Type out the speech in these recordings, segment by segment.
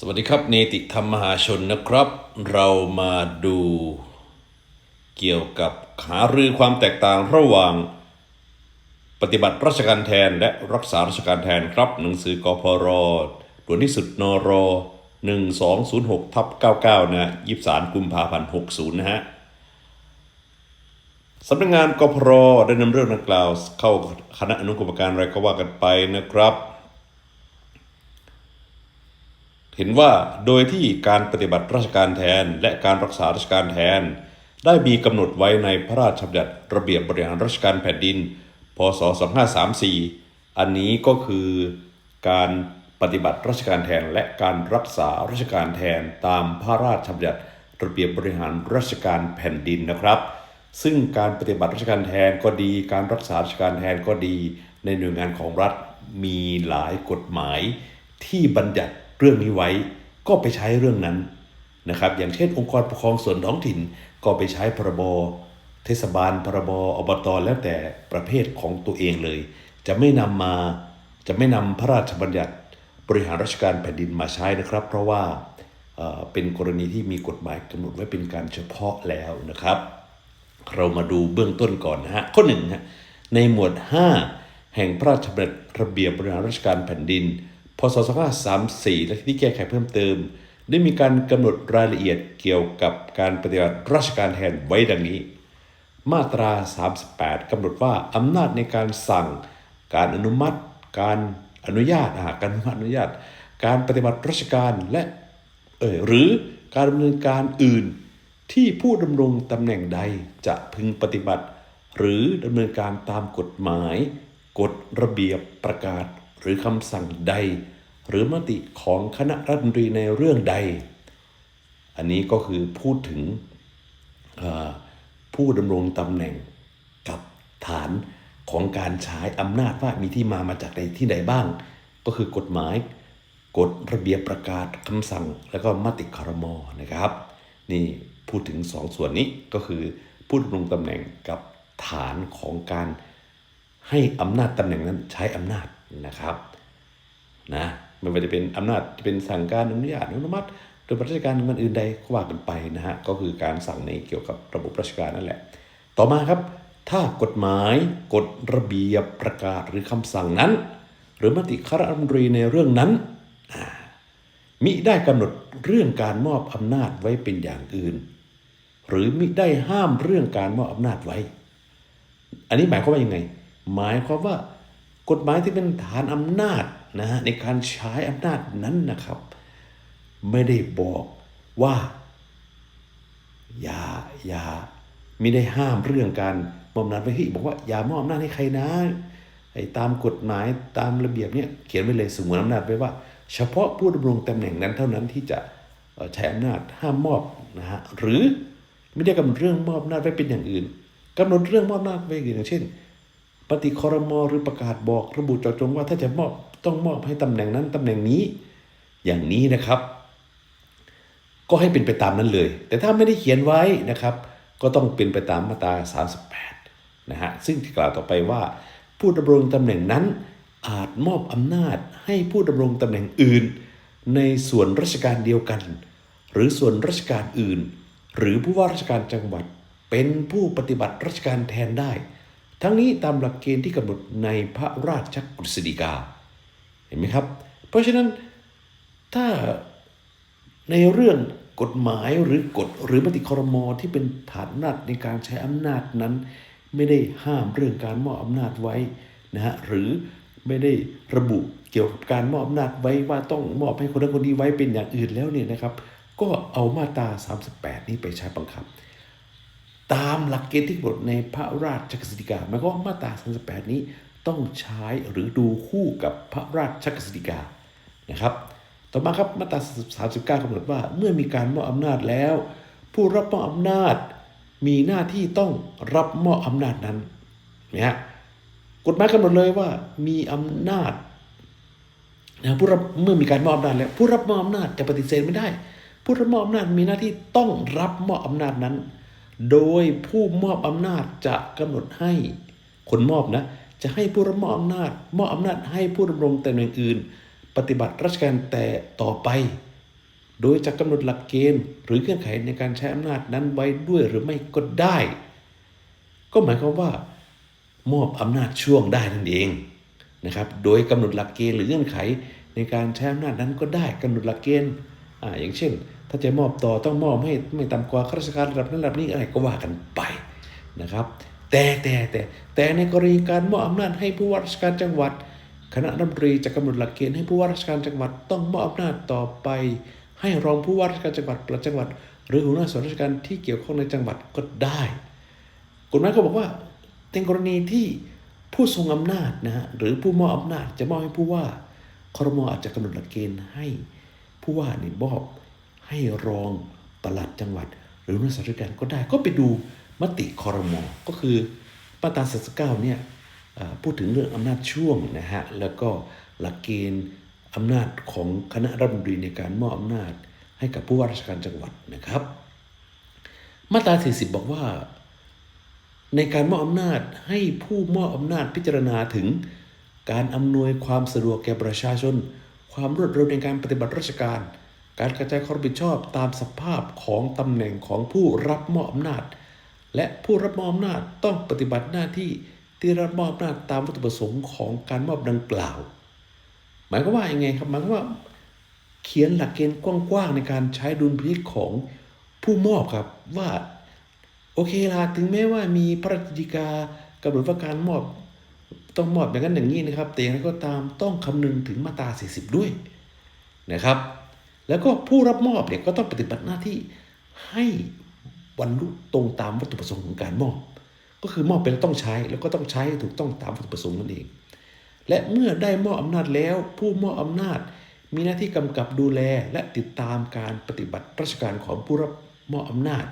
สวัสดีครับเนติธรรมมหาชนนะครับ เรามาดู เกี่ยวกับหารือความแตกต่างระหว่าง ปฏิบัติราชการแทนและรักษาราชการแทนครับ หนังสือกพรด่วนที่สุดนร1206ทับ99 นะ23กุมภาพันธ์60 นะฮะสำนักงานกพรได้นำเรื่องดังกล่าว เข้าคณะอนุกรรมการอะไรก็ว่ากันไปนะครับ เห็นว่าโดยที่การปฏิบัติราชการแทนและการรักษาราชการแทน ได้มีกำหนดไว้ในพระราชบัญญัติระเบียบบริหารราชการแผ่นดิน พศ 2534 อันนี้ก็คือการปฏิบัติราชการแทนและการรักษาราชการแทนตามพระราชบัญญัติระเบียบบริหารราชการแผ่นดินนะครับ ซึ่งการปฏิบัติราชการแทนก็ดี การรักษาราชการแทนก็ดี ในหน่วยงานของรัฐมีหลายกฎหมายที่บัญญัติ เรื่องนี้ไว้ก็ไปใช้เรื่องนั้นนะครับ อย่างเช่น องค์กรปกครองส่วนท้องถิ่นก็ไปใช้พรบเทศบาลพรบอบตแล้วแต่ประเภทของตัวเองเลย จะไม่นำมาจะไม่นำพระราชบัญญัติบริหารราชการแผ่นดินมาใช้นะครับ เพราะว่าเอ่อเป็นกรณีที่มีกฎหมายกำหนดไว้เป็นการเฉพาะแล้วนะครับ เรามาดูเบื้องต้นก่อนนะฮะข้อหนึ่งฮะในหมวด 5 แห่งพระราชบัญญัติระเบียบบริหารราชการแผ่นดิน พศ2534 และที่แก้ไขเพิ่มเติม ได้มีการกำหนดรายละเอียดเกี่ยวกับการปฏิบัติราชการแทนไว้ดังนี้ มาตรา 38 กำหนดว่าอำนาจในการสั่ง การอนุมัติ การอนุญาตอ่าการอนุมัติอนุญาต การปฏิบัติราชการและเออหรือการดำเนินการอื่นที่ผู้ดำรงตำแหน่งใดจะพึงปฏิบัติ หรือดำเนินการตามกฎหมาย กฎระเบียบประกาศ หรือคำสั่งใด หรือมติของคณะรัฐมนตรีในเรื่องใด อันนี้ก็คือพูดถึงผู้ดำรงตำแหน่งกับฐานของการใช้อำนาจว่ามีที่มามาจากในที่ใดบ้าง ก็คือกฎหมาย กฎระเบียบประกาศคำสั่ง แล้วก็มติครมนะครับ นี่พูดถึงสองส่วนนี้ก็คือผู้ดำรงตำแหน่งกับฐานของการ ให้อำนาจตำแหน่งนั้นใช้อำนาจนะครับนะไม่ว่าจะเป็นอำนาจจะเป็นสั่งการอนุญาตอนุมัติ โดยราชการมันอื่นใดก็ว่ากันไปนะฮะก็คือการสั่งในเกี่ยวกับระบบราชการนั่นแหละ ต่อมาครับ ถ้ากฎหมายกฎระเบียบประกาศหรือคำสั่งนั้น หรือมติคณะรัฐมนตรีในเรื่องนั้นมิได้กำหนดเรื่องการมอบอำนาจไว้เป็นอย่างอื่น หรือมิได้ห้ามเรื่องการมอบอำนาจไว้ อันนี้หมายความว่ายังไง หมายความว่ากฎหมายที่เป็นฐานอำนาจนะฮะในการใช้อำนาจนั้นนะครับ ไม่ได้บอกว่า อย่าอย่าไม่ได้ห้ามเรื่องการมอบอำนาจไว้เฮ้บอกว่าอย่ามอบอำนาจให้ใครนะไอ้ตามกฎหมายตามระเบียบเนี่ยเขียนไว้เลยสงวนอำนาจไว้ว่า เฉพาะผู้ดำรงตำแหน่งนั้นเท่านั้นที่จะใช้อำนาจห้ามมอบนะฮะหรือไม่ได้กำหนดเรื่องมอบอำนาจไว้เป็นอย่างอื่นกำหนดเรื่องมอบอำนาจไว้อย่างเช่น ปฏิคอรมอหรือประกาศบอกระบุเจาะจงว่าถ้าจะมอบต้องมอบให้ตำแหน่งนั้นตำแหน่งนี้ อย่างนี้นะครับ ก็ให้เป็นไปตามนั้นเลย แต่ถ้าไม่ได้เขียนไว้นะครับ ก็ต้องเป็นไปตามมาตรา 38 นะฮะซึ่งที่กล่าวต่อไปว่า ผู้ดำรงตำแหน่งนั้นอาจมอบอำนาจให้ผู้ดำรงตำแหน่งอื่น ในส่วนราชการเดียวกัน หรือส่วนราชการอื่น หรือผู้ว่าราชการจังหวัดเป็นผู้ปฏิบัติราชการแทนได้ ทั้งนี้ตามหลักเกณฑ์ที่กำหนดในพระราชกฤษฎีกา เห็นไหมครับ เพราะฉะนั้นถ้าในเรื่องกฎหมายหรือกฎหรือมติครมอที่เป็นฐานนาจในการใช้อำนาจนั้น ไม่ได้ห้ามเรื่องการมอบอำนาจไว้นะฮะหรือไม่ได้ระบุเกี่ยวกับการมอบอำนาจไว้ว่าต้องมอบให้คนนั้นคนนี้ไว้เป็นอย่างอื่นแล้วเนี่ยนะครับ ก็เอามาตรา 38 นี้ไปใช้บังคับ ตามหลักเกณฑ์ที่กำหนดในพระราชกฤษฎีกาหมายความว่ามาตรา38 นี้ต้องใช้หรือดูคู่กับพระราชกฤษฎีกานะครับ ต่อมาครับมาตรา39กำหนดว่าเมื่อมีการมอบอำนาจแล้ว ผู้รับมอบอำนาจ มีหน้าที่ต้องรับมอบอำนาจนั้นนะฮะกฎหมายกำหนดเลยว่ามีอำนาจนะผู้รับเมื่อมีการมอบอำนาจแล้ว ผู้รับมอบอำนาจจะปฏิเสธไม่ได้ ผู้รับมอบอำนาจมีหน้าที่ต้องรับมอบอำนาจนั้น โดยผู้มอบอำนาจจะกำหนดให้คนมอบนะ จะให้ผู้รับมอบอำนาจ มอบอำนาจให้ผู้ดำรงตำแหน่งอื่น ปฏิบัติราชการแต่ต่อไป โดยจะกำหนดหลักเกณฑ์ หรือเงื่อนไขในการใช้อำนาจนั้นไว้ด้วยหรือไม่ก็ได้ ก็หมายความว่า มอบอำนาจช่วงได้นั่นเองนะครับ โดยกำหนดหลักเกณฑ์หรือเงื่อนไขในการใช้อำนาจนั้นก็ได้กำหนดหลักเกณฑ์อ่าอย่างเช่น ถ้าจะมอบต่อต้องมอบให้ไม่ต่ำกว่าข้าราชการระดับนั้นระดับนี้อะไรก็ว่ากันไปนะครับ แต่แต่แต่แต่ในกรณีการมอบอำนาจให้ผู้ว่าราชการจังหวัด คณะรัฐมนตรีจะกำหนดหลักเกณฑ์ให้ผู้ว่าราชการจังหวัด ต้องมอบอำนาจต่อไป ให้รองผู้ว่าราชการจังหวัดประจำจังหวัด หรือหัวหน้าส่วนราชการที่เกี่ยวข้องในจังหวัดก็ได้กฎหมายก็บอกว่าในกรณีที่ผู้ทรงอำนาจนะฮะหรือผู้มอบอำนาจจะมอบให้ผู้ว่าครมอาจจะกำหนดหลักเกณฑ์ให้ผู้ว่านี่มอบ ให้รองปลัดจังหวัด หรือหัวหน้าส่วนราการก็ได้ก็ไปดูมติคอรมก็คือมาตรา39เนี่ยเอ่อพูดถึงเรื่องอำนาจช่วงนะฮะแล้วก็หลักเกณฑ์อำนาจของคณะรัฐมนตรีในการมอบอำนาจให้กับผู้ว่าราชการจังหวัดนะครับ มาตรา 40 บอกว่า ในการมอบอำนาจให้ผู้มอบอำนาจพิจารณาถึงการอำนวยความสะดวกแก่ประชาชน ความรวดเร็วในการปฏิบัติราชการ การกระจายความรับผิดชอบตามสภาพของตำแหน่งของผู้รับมอบอำนาจ และผู้รับมอบอำนาจต้องปฏิบัติหน้าที่ที่รับมอบอำนาจตามวัตถุประสงค์ของการมอบดังกล่าว หมายความว่างไงครับหมายความว่า เขียนหลักเกณฑ์กว้างๆในการใช้ดุลพินิจของผู้มอบครับว่าโอเคละถึงแม้ว่ามีพระราชกิจกำหนดว่าการมอบต้องมอบอย่างนั้นอย่างนี้นะครับ แต่อย่างไรก็ตามต้องคำนึงถึงมาตรา 40 ด้วยนะครับ แล้วก็ผู้รับมอบเนี่ยก็ต้องปฏิบัติหน้าที่ให้บรรลุตรงตามวัตถุประสงค์ของการมอบ ก็คือมอบไปแล้วต้องใช้แล้วก็ต้องใช้ถูกต้องตามวัตถุประสงค์นั่นเอง และเมื่อได้มอบอำนาจแล้ว ผู้มอบอำนาจมีหน้าที่กำกับดูแลและติดตามการปฏิบัติราชการของผู้รับมอบอำนาจ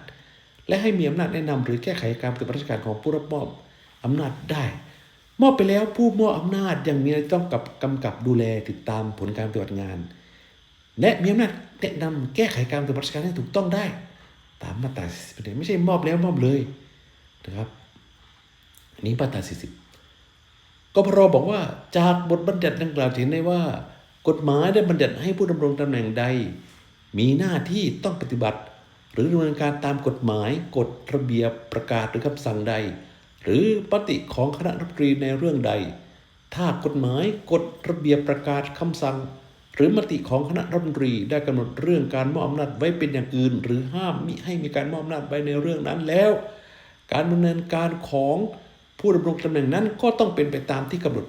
และให้มีอำนาจแนะนำหรือแก้ไขการปฏิบัติราชการของผู้รับมอบอำนาจได้ มอบไปแล้วผู้มอบอำนาจยังมีหน้าที่ต้องกับกำกับดูแลติดตามผลการปฏิบัติงาน และมีอำนาจแนะนำแก้ไขการปฏิบัติราชการให้ถูกต้องได้ ตามมาตรา40ไม่ใช่มอบแล้วมอบเลยนะครับอันนี้มาตรา40กพรบอกว่าจากบทบัญญัติดังกล่าวเห็นได้ว่า กฎหมายได้บัญญัติให้ผู้ดำรงตำแหน่งใด มีหน้าที่ต้องปฏิบัติ หรือดำเนินการตามกฎหมายกฎระเบียบประกาศหรือคำสั่งใด หรือปฏิของคณะรัฐมนตรีในเรื่องใด ถ้ากฎหมายกฎระเบียบประกาศคำสั่ง หรือมติของคณะรัฐมนตรีได้กำหนดเรื่องการมอบอำนาจไว้เป็นอย่างอื่น หรือห้ามมิให้มีการมอบอำนาจไว้ในเรื่องนั้นแล้ว การดำเนินการของผู้ดำรงตำแหน่งนั้นก็ต้องเป็นไปตามที่กำหนด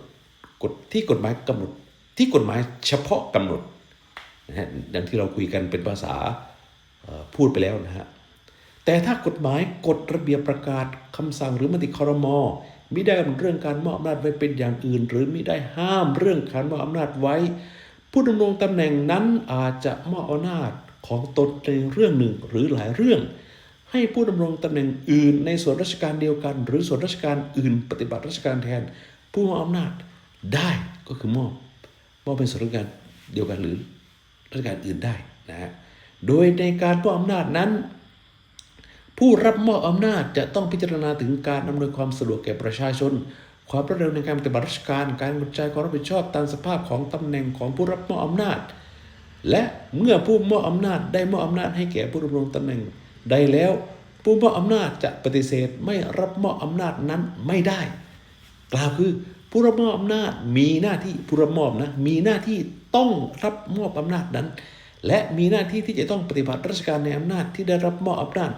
กฎที่กฎหมายกำหนดที่กฎหมายเฉพาะกำหนดนะฮะดังที่เราคุยกันเป็นภาษาพูดไปแล้วนะฮะแต่ถ้ากฎหมายกฎระเบียบประกาศคำสั่งหรือมติคอรมอมิได้กำหนดเรื่องการมอบอำนาจไว้เป็นอย่างอื่น หรือมิได้ห้ามเรื่องการมอบอำนาจไว้ ผู้ดำรงตำแหน่งนั้นอาจจะมอบอำนาจของตนในเรื่องหนึ่งหรือหลายเรื่อง ให้ผู้ดำรงตำแหน่งอื่น ในส่วนราชการเดียวกัน หรือส่วนราชการอื่น ปฏิบัติราชการแทน ผู้มอบอำนาจได้ก็คือมอบมอบเป็นส่วนราชการเดียวกันหรือราชการอื่นได้นะฮะโดยในการมอบอำนาจนั้น ผู้รับมอบอำนาจจะต้องพิจารณาถึงการอำนวยความสะดวกแก่ประชาชน ความรวดเร็วในการปฏิบัติราชการ การกระจายความรับผิดชอบตามสภาพของตำแหน่งของผู้รับมอบอำนาจ และเมื่อผู้มอบอำนาจได้มอบอำนาจให้แก่ผู้ดำรงตำแหน่งใดแล้ว ผู้มอบอำนาจจะปฏิเสธไม่รับมอบอำนาจนั้นไม่ได้ กล่าวคือผู้รับมอบอำนาจมีหน้าที่ผู้รับมอบนะมีหน้าที่ต้องรับมอบอำนาจนั้น และมีหน้าที่ที่จะต้องปฏิบัติราชการในอำนาจที่ได้รับมอบอำนาจ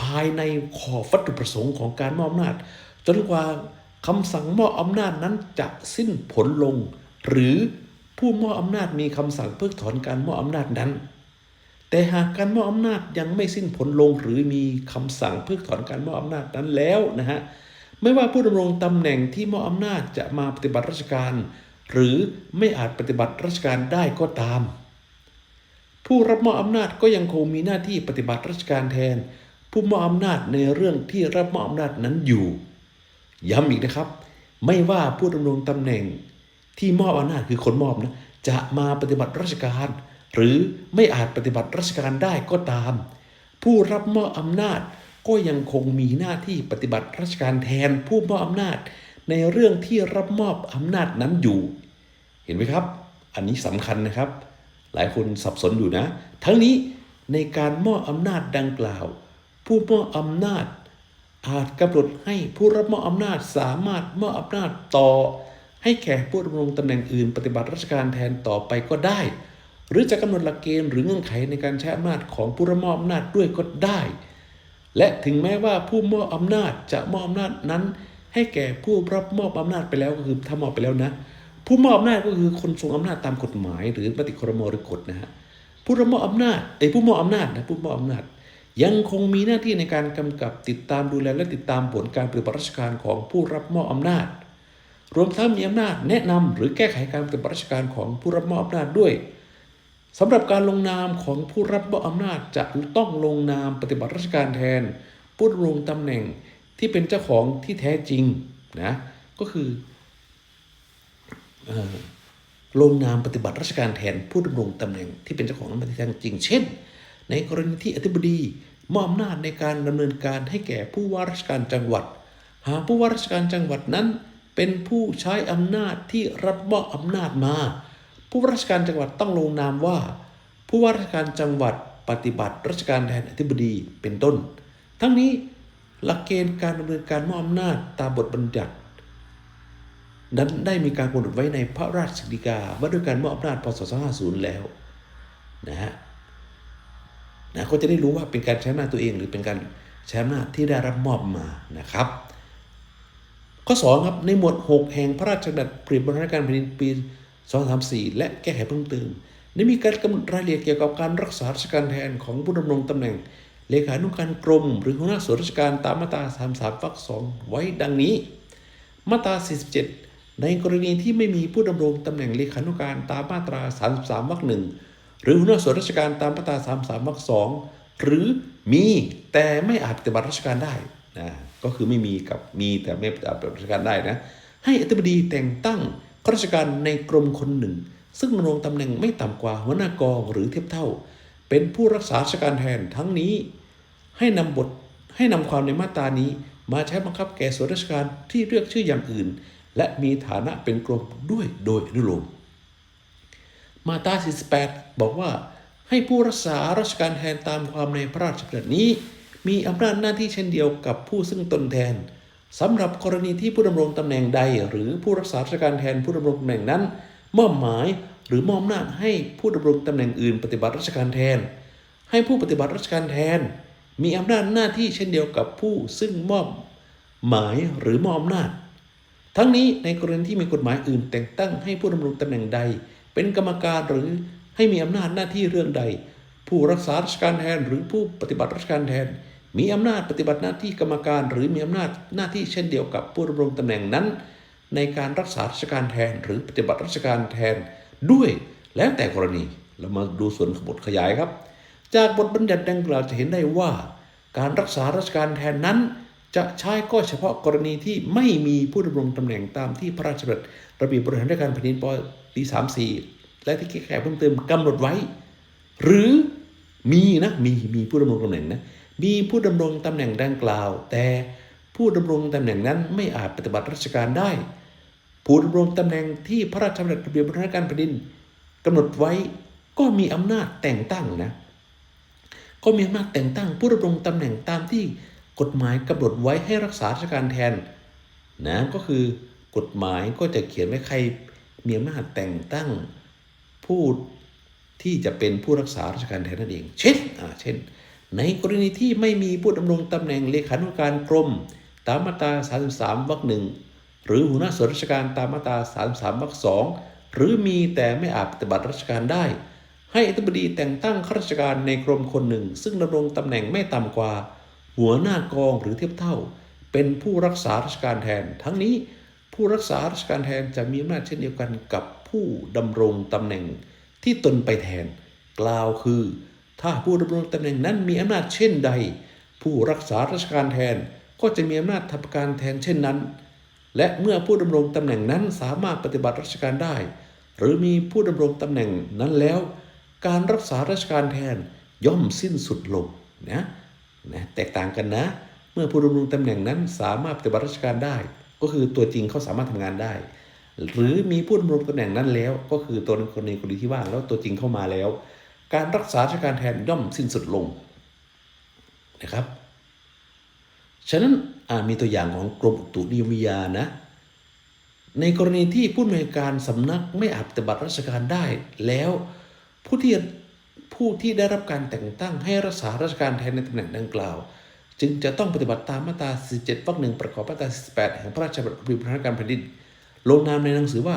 ภายในขอบวัตถุประสงค์ของการมอบอำนาจ จนกว่าคำสั่งมอบอำนาจนั้นจะสิ้นผลลง หรือผู้มอบอำนาจมีคำสั่งเพิกถอนการมอบอำนาจนั้น แต่หากการมอบอำนาจยังไม่สิ้นผลลง หรือมีคำสั่งเพิกถอนการมอบอำนาจนั้นแล้วนะฮะไม่ว่าผู้ดำรงตำแหน่งที่มอบอำนาจจะมาปฏิบัติราชการ หรือไม่อาจปฏิบัติราชการได้ก็ตาม ผู้รับมอบอำนาจก็ยังคงมีหน้าที่ปฏิบัติราชการแทน ผู้มอบอำนาจในเรื่องที่รับมอบอำนาจนั้นอยู่ ย้ำอีกนะครับ ไม่ว่าผู้ดำรงตำแหน่งที่มอบอำนาจคือคนมอบนะจะมาปฏิบัติราชการ หรือไม่อาจปฏิบัติราชการได้ก็ตาม ผู้รับมอบอำนาจก็ยังคงมีหน้าที่ปฏิบัติราชการแทนผู้มอบอำนาจ ในเรื่องที่รับมอบอำนาจนั้นอยู่ เห็นไหมครับ อันนี้สำคัญนะครับ หลายคนสับสนอยู่นะ ทั้งนี้ในการมอบอำนาจดังกล่าว ผู้มอบอำนาจ อาจกำหนดให้ผู้รับมอบอำนาจสามารถมอบอำนาจต่อ ให้แก่ผู้ดำรงตำแหน่งอื่น ปฏิบัติราชการแทนต่อไปก็ได้ หรือจะกำหนดหลักเกณฑ์หรือเงื่อนไขในการใช้อำนาจของผู้รับมอบอำนาจด้วยก็ได้ และถึงแม้ว่าผู้มอบอำนาจจะมอบอำนาจนั้น ให้แก่ผู้รับมอบอำนาจไปแล้วก็คือถ้ามอบไปแล้วนะ ผู้มอบอำนาจก็คือคนทรงอำนาจตามกฎหมาย หรือมติครมหรือกฎนะฮะผู้รับมอบอำนาจไอ้ผู้มอบอำนาจนะผู้มอบอำนาจ ยังคงมีหน้าที่ในการกำกับติดตามดูแลและติดตามผลการปฏิบัติราชการของผู้รับมอบอำนาจ รวมทั้งมีอำนาจแนะนำหรือแก้ไขการปฏิบัติราชการของผู้รับมอบอำนาจด้วยสำหรับการลงนามของผู้รับมอบอำนาจจะต้องลงนามปฏิบัติราชการแทนผู้ดำรงตำแหน่งที่เป็นเจ้าของที่แท้จริงนะก็คืออลงนามปฏิบัติราชการแทนผู้ดำรงตำแหน่งที่เป็นเจ้าของตำแหน่งที่แท้จริง เช่น ในกรณีที่อธิบดีมอบอำนาจในการดำเนินการให้แก่ผู้ว่าราชการจังหวัด หากผู้ว่าราชการจังหวัดนั้น เป็นผู้ใช้อำนาจที่รับมอบอำนาจมา ผู้ว่าราชการจังหวัดต้องลงนามว่า ผู้ว่าราชการจังหวัดปฏิบัติราชการแทนอธิบดีเป็นต้น ทั้งนี้หลักเกณฑ์การดำเนินการมอบอำนาจตามบทบัญญัตินั้นได้มีการกำหนดไว้ในพระราชกิจกาว่าด้วยการมอบอำนาจพศ250 แล้วนะฮะ นะก็จะได้รู้ว่าเป็นการใช้อำนาจตัวเอง หรือเป็นการใช้อำนาจที่ได้รับมอบมานะครับข้อ2ครับในหมวด 6 แห่งพระราชบัญญัติเปลี่ยนบริหารการแผ่นดินปี 234 และแก้ไขเพิ่มเติมได้มีการกำหนดรายละเอียดเกี่ยวกับการรักษาราชการแทนของผู้ดำรงตำแหน่ง เลขานุการกรม หรือหัวหน้าส่วนราชการตามมาตรา 33วรรค2ไว้ดังนี้ มาตรา 47 ในกรณีที่ไม่มีผู้ดำรงตำแหน่งเลขานุการตามมาตรา 33วรรคหนึ่ง หรือหัวหน้าส่วนราชการตามมาตรา33วรรคสองหรือมีแต่ไม่อาจปฏิบัติราชการได้นะก็คือไม่มีกับมีแต่ไม่ปฏิบัติราชการได้นะให้อธิบดีแต่งตั้งข้าราชการในกรมคนหนึ่ง ซึ่งดำรงตำแหน่งไม่ต่ำกว่าหัวหน้ากองหรือเทียบเท่า เป็นผู้รักษาราชการแทนทั้งนี้ ให้นำบทให้นำความในมาตรานี้มาใช้บังคับแก่ส่วนราชการที่เรียกชื่ออย่างอื่น และมีฐานะเป็นกรมด้วยโดยอนุโลม มาตรา48 บอกว่า ให้ผู้รักษาราชการแทนตามความในพระราชบัญญัตินี้ มีอำนาจหน้าที่เช่นเดียวกับผู้ซึ่งตนแทนสำหรับกรณีที่ผู้ดำรงตำแหน่งใด หรือผู้รักษาราชการแทนผู้ดำรงตำแหน่งนั้น มอบหมายหรือมอบอำนาจให้ผู้ดำรงตำแหน่งอื่น ปฏิบัติราชการแทน ให้ผู้ปฏิบัติราชการแทน มีอำนาจหน้าที่เช่นเดียวกับผู้ซึ่งมอบหมายหรือมอบอำนาจ ทั้งนี้ในกรณีที่มีกฎหมายอื่นแต่งตั้งให้ผู้ดำรงตำแหน่งใด เป็นกรรมการหรือให้มีอำนาจหน้าที่เรื่องใด ผู้รักษาราชการแทนหรือผู้ปฏิบัติราชการแทน มีอำนาจปฏิบัติหน้าที่กรรมการ หรือมีอำนาจหน้าที่เช่นเดียวกับผู้ดำรงตำแหน่งนั้น ในการรักษาราชการแทนหรือปฏิบัติราชการแทนด้วยแล้วแต่กรณีเรามาดูส่วนบทขยายครับ จากบทบัญญัติดังกล่าวจะเห็นได้ว่า การรักษาราชการแทนนั้น จะใช้ก็เฉพาะกรณีที่ไม่มีผู้ดำรงตำแหน่งตามที่พระราชบัญญัติระเบียบบริหารราชการแผ่นดินปี34 และที่แก้ไขเพิ่มเติมกำหนดไว้ หรือมีนะมีมีผู้ดำรงตำแหน่งนะมีผู้ดำรงตำแหน่งดังกล่าว แต่ผู้ดำรงตำแหน่งนั้นไม่อาจปฏิบัติราชการได้ ผู้ดำรงตำแหน่งที่พระราชบัญญัติระเบียบบริหารราชการแผ่นดินกำหนดไว้ก็มีอำนาจแต่งตั้งนะก็มีอำนาจแต่งตั้งผู้ดำรงตำแหน่งตามที่ กฎหมายกำหนดไว้ให้รักษาราชการแทนนะก็คือกฎหมายก็จะเขียนไว้ใครมีอำนาจแต่งตั้งผู้ที่จะเป็นผู้รักษาราชการแทนนั่นเอง เช่นอ่าเช่น ในกรณีที่ไม่มีผู้ดำรงตำแหน่งเลขานุการกรม ตามมาตรา 33 วรรคหนึ่งหรือหัวหน้าส่วนราชการตามมาตรา 33 วรรคสองหรือมีแต่ไม่อาจปฏิบัติราชการได้ ให้อธิบดีแต่งตั้งข้าราชการในกรมคนหนึ่ง ซึ่งดำรงตำแหน่งไม่ต่ำกว่า หัวหน้ากองหรือเทียบเท่า เป็นผู้รักษาราชการแทน ทั้งนี้ผู้รักษาราชการแทนจะมีอำนาจเช่นเดียวกันกับผู้ดำรงตำแหน่งที่ตนไปแทน กล่าวคือ ถ้าผู้ดำรงตำแหน่งนั้นมีอำนาจเช่นใด ผู้รักษาราชการแทนก็จะมีอำนาจทำการแทนเช่นนั้น และเมื่อผู้ดำรงตำแหน่งนั้นสามารถปฏิบัติราชการได้ หรือมีผู้ดำรงตำแหน่งนั้นแล้ว การรักษาราชการแทนย่อมสิ้นสุดลงนะ นะแตกต่างกันนะ เมื่อผู้ดำรงตำแหน่งนั้นสามารถปฏิบัติราชการได้ ก็คือตัวจริงเขาสามารถทำงานได้ หรือมีผู้ดำรงตำแหน่งนั้นแล้ว ก็คือตัวกรณีกรณีที่ว่างแล้วตัวจริงเข้ามาแล้ว การรักษาราชการแทนย่อมสิ้นสุดลงนะครับฉะนั้นมีตัวอย่างของกรมอุตุนิยมวิทยานะในกรณีที่ผู้อำนวยการสำนักไม่อาจปฏิบัติราชการได้ แล้วผู้ที่ ผู้ที่ได้รับการแต่งตั้งให้รักษาราชการแทนในตำแหน่งดังกล่าว จึงจะต้องปฏิบัติตามมาตรา 47วรรคหนึ่งประกอบมาตรา 48 แห่งพระราชบัญญัติบริหารการแผ่นดินลงนามในหนังสือว่า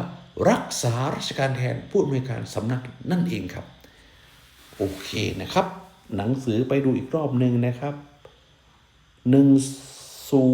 รักษาราชการแทนผู้อำนวยการสำนักนั่นเองครับ โอเคนะครับ หนังสือไปดูอีกรอบหนึ่งนะครับหนึ่งสู่